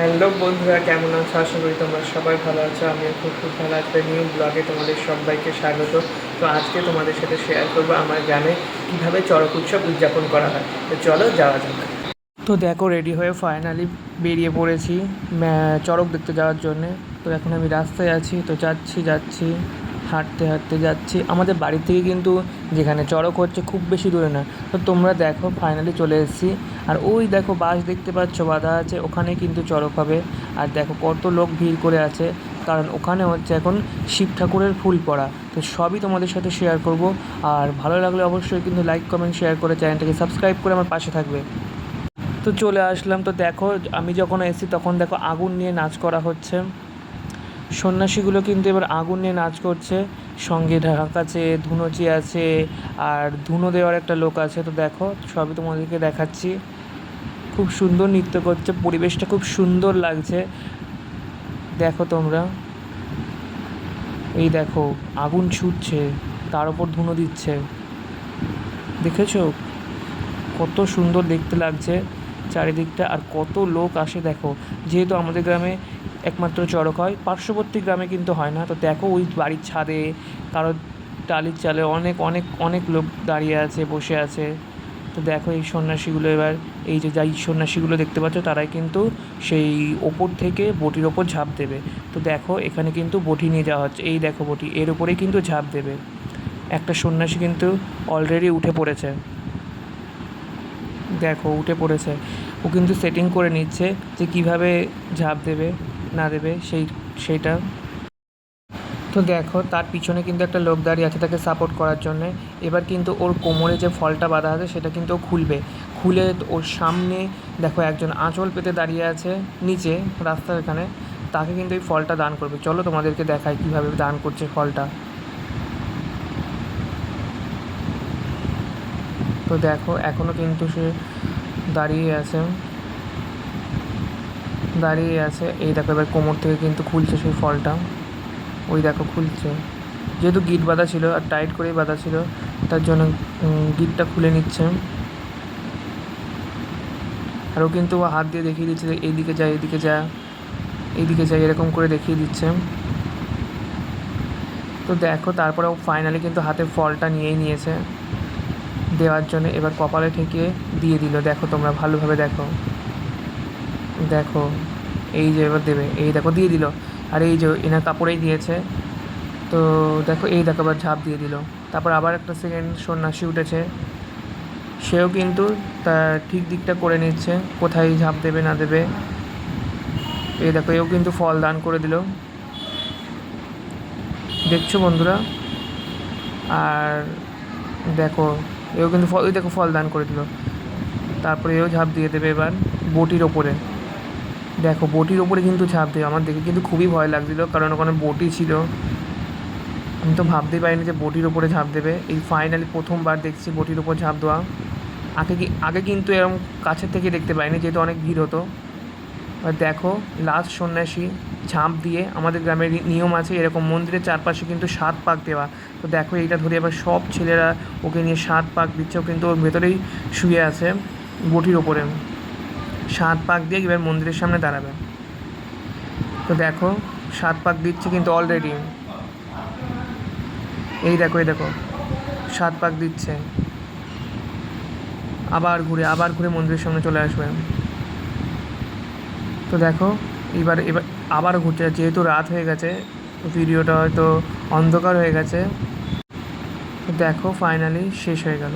Hello বন্ধুরা, কেমন আছো? আশা করি তোমরা সবাই ভালো আছো। আমি খুব খুব ভালো। একটা নিউ ব্লগে তোমাদের সবাইকে স্বাগত। তো আজকে তোমাদের সাথে শেয়ার করব আমার গ্রামে কীভাবে চড়ক উৎসব উদযাপন করা হয়। তো চলো, যাওয়া যাক। তো দেখো রেডি হয়ে ফাইনালি বেরিয়ে পড়েছি চড়ক দেখতে যাওয়ার জন্যে। তো এখন আমি রাস্তায় আছি, তো যাচ্ছি যাচ্ছি। হাঁটতে হাঁটতে যাচ্ছি। আমাদের বাড়ি থেকে কিন্তু যেখানে চড়ক হচ্ছে খুব বেশি দূরে না তো তোমরা দেখো ফাইনালি চলে এসেছি। আর ওই দেখো, বাস দেখতে পাচ্ছ, বাধা আছে। ওখানে কিন্তু চড়ক হবে। আর দেখো, কত লোক ভিড় করে আছে। কারণ ওখানে হচ্ছে এখন শিব ঠাকুরের ফুল পড়া। তো সবই তোমাদের সাথে শেয়ার করব। আর ভালো লাগলে অবশ্যই কিন্তু লাইক কমেন্ট শেয়ার করে চ্যানেলটাকে সাবস্ক্রাইব করে আমার পাশে থাকবে। তো চলে আসলাম। তো দেখো, আমি যখন এসেছি তখন দেখো আগুন নিয়ে নাচ করা হচ্ছে। সন্ন্যাসীগুলো কিন্তু এবার আগুন নিয়ে নাচ করছে। সঙ্গে ঢাক আছে, ধুনোচি আছে, আর ধুনো দেওয়ার একটা লোক আছে। তো দেখো, সবই তোমাদেরকে দেখাচ্ছি। খুব সুন্দর নৃত্য করছে, পরিবেশটা খুব সুন্দর লাগছে। দেখো তোমরা। এই দেখো, আগুন ছুটছে, তার উপর ধুনো দিচ্ছে। দেখেছ? কত সুন্দর দেখতে লাগছে চারিদিকটা, আর কত লোক আসে দেখো। যেহেতু আমাদের গ্রামে একমাত্র চড়ক হয়। পার্শ্ববর্তী গ্রামে কিন্তু হয় না। তো দেখো ওই বাড়ির ছাদে, কারও টালির চালে অনেক অনেক অনেক লোক দাঁড়িয়ে আছে, বসে আছে। তো দেখো এই সন্ন্যাসীগুলো এবার, এই যে যাই সন্ন্যাসীগুলো দেখতে পাচ্ছ, তারাই কিন্তু সেই ওপর থেকে বটির ওপর ঝাঁপ দেবে। তো দেখো এখানে কিন্তু বটি নিয়ে যাওয়া হচ্ছে। এই দেখো বটি, এর উপরেই কিন্তু ঝাঁপ দেবে। একটা সন্ন্যাসী কিন্তু অলরেডি উঠে পড়েছে। দেখো, উঠে পড়েছে। ও কিন্তু সেটিং করে নিচ্ছে যে কীভাবে ঝাঁপ দেবে। না দেবে, সেই, সেইটা। তো দেখো, তার পিছনে কিন্তু একটা লোক দাঁড়িয়ে আছে তাকে সাপোর্ট করার জন্যে। এবার কিন্তু ওর কোমরে যে ফলটা বাঁধা আছে, সেটা কিন্তু খুলবে। খুলে ওর সামনে দেখো একজন আঁচল পেতে দাঁড়িয়ে আছে, নিচে, রাস্তার এখানে। তাকে কিন্তু এই ফলটা দান করবে। চলো তোমাদেরকে দেখাই কীভাবে দান করছে ফলটা। তো দেখো এখনও কিন্তু সে দাঁড়িয়ে আছে। দাঁড়িয়ে আছে। এই দেখো, এবার কোমর থেকে কিন্তু খুলছে সেই ফলটা। ওই দেখো, খুলছে। যেহেতু গিট বাঁধা ছিল আর টাইট করেই বাঁধা ছিল, তার জন্য গিটটা খুলে নিচ্ছে। আর ও কিন্তু ও হাত দিয়ে দেখিয়ে দিচ্ছে এইদিকে যায় এদিকে যা, এইদিকে যায় এরকম করে দেখিয়ে দিচ্ছে। তো দেখো, তারপরে ও ফাইনালি কিন্তু হাতে ফলটা নিয়েই নিয়েছে দেওয়ার জন্য। এবার কপালে ঠেকিয়ে দিয়ে দিল। দেখো, তোমরা ভালোভাবে দেখো। দেখো, এই যে এবার দেবে, এই দেখো, দিয়ে দিল। আর এই যে এনার কাপড়েই দিয়েছে, তো দেখো, এই দেখো আবার ঝাঁপ দিয়ে দিল। তারপর আবার একটা সেকেন্ড সন্ন্যাসী উঠেছে। সেও কিন্তু তার ঠিক দিকটা করে নিচ্ছে, কোথায় ঝাঁপ দেবে, না দেবে। এই দেখো, এও কিন্তু ফল দান করে দিল। দেখছ বন্ধুরা? আর দেখো, এও কিন্তু ফল দেখো, ফল দান করে দিল। তারপরে এও ঝাঁপ দিয়ে দেবে এবার, বটির ওপরে। দেখো, বটির ওপরে কিন্তু ঝাঁপ দেবে আমার দেখে কিন্তু খুবই ভয় লাগছিল, কারণ ওখানে বটি ছিল। আমি তো ভাবতেই পারিনি যে বটির ওপরে ঝাঁপ দেবে। এই ফাইনালি প্রথমবার দেখছি বটির ওপর ঝাঁপ দেওয়া। আগে কি, আগে কিন্তু এরকম কাছের থেকে দেখতে পাইনি, যেহেতু অনেক ভিড় হতো। আর দেখো লাস্ট সন্ন্যাসী ঝাঁপ দিয়ে আমাদের গ্রামের নিয়ম আছে, এরকম মন্দিরের চারপাশে কিন্তু সাত পাক দেওয়া। তো দেখো, এইটা ধরে এবার সব ছেলেরা ওকে নিয়ে সাত পাক দিচ্ছে, ও কিন্তু ওর ভেতরেই শুয়ে আছে বটির ওপরে। সাত পাক দিয়ে এবার মন্দিরের সামনে দাঁড়াবে। তো দেখো, সাত পাক দিচ্ছে কিন্তু অলরেডি এই দেখো এই দেখো, সাত পাক দিচ্ছে। আবার ঘুরে আবার ঘুরে মন্দিরের সামনে চলে আসবে। তো দেখো, এবার এবার আবার ঘুরছে যেহেতু রাত হয়ে গেছে ভিডিওটা হয়তো অন্ধকার হয়ে গেছে। দেখো ফাইনালি শেষ হয়ে গেল।